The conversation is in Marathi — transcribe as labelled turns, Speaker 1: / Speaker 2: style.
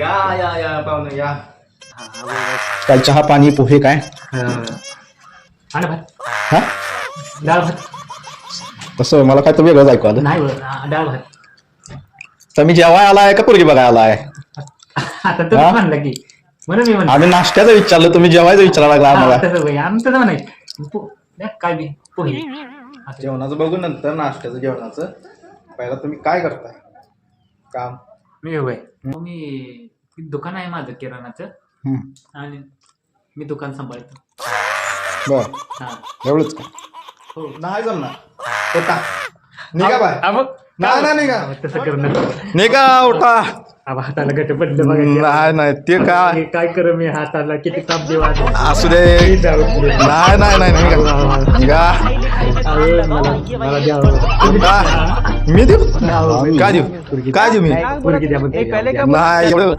Speaker 1: या या या पाहुणे या.
Speaker 2: काल चहा पाणी पोहे काय?
Speaker 3: आणि भात.
Speaker 2: हा?
Speaker 3: डाळ भात.
Speaker 2: तसं मला काय तर वेगळंच ऐकू आलं.
Speaker 3: नाही बरं, डाळ भात.
Speaker 2: तर मी जेवाय आलाय का पोरगी बघायला आलाय?
Speaker 3: आता तुम्ही
Speaker 2: हा?
Speaker 3: म्हणलं की म्हणून मी म्हणलं.
Speaker 2: आम्ही नाश्त्याचं विचारलं तुम्ही जेवायचं विचारायला लागला
Speaker 3: हा,
Speaker 2: आम्हाला
Speaker 3: तसं नाही. पो- द्या, काय बी पोहे. असं.
Speaker 1: जेवणाचं बघू नंतर नाश्त्याचं जेवणाचं. पहिला तुम्ही काय करताय? काम?
Speaker 3: मी होय मी दुकान आहे माझं किराणाचं.
Speaker 2: हम्म.
Speaker 3: आणि मी दुकान सांभाळतो.
Speaker 2: बर.
Speaker 3: हा.
Speaker 2: एवढंच का?
Speaker 3: हो.
Speaker 1: नाही जमणार. उठा निघा बाय.
Speaker 3: मग
Speaker 1: नाही नाही निघा.
Speaker 3: तसं करणं
Speaker 2: निघा उठा.
Speaker 3: आबा हाताला गट पडलं बघा. ते.
Speaker 2: नाही नाही ते काय
Speaker 3: हे काय कर मी? हाताला किती ताप देवा
Speaker 2: असू दे. नाही. नाही नाही निघा. निघा.
Speaker 3: मला मला द्यावं
Speaker 2: का? मी देऊ? काय देऊ? काय देऊ मी? नाही एवढं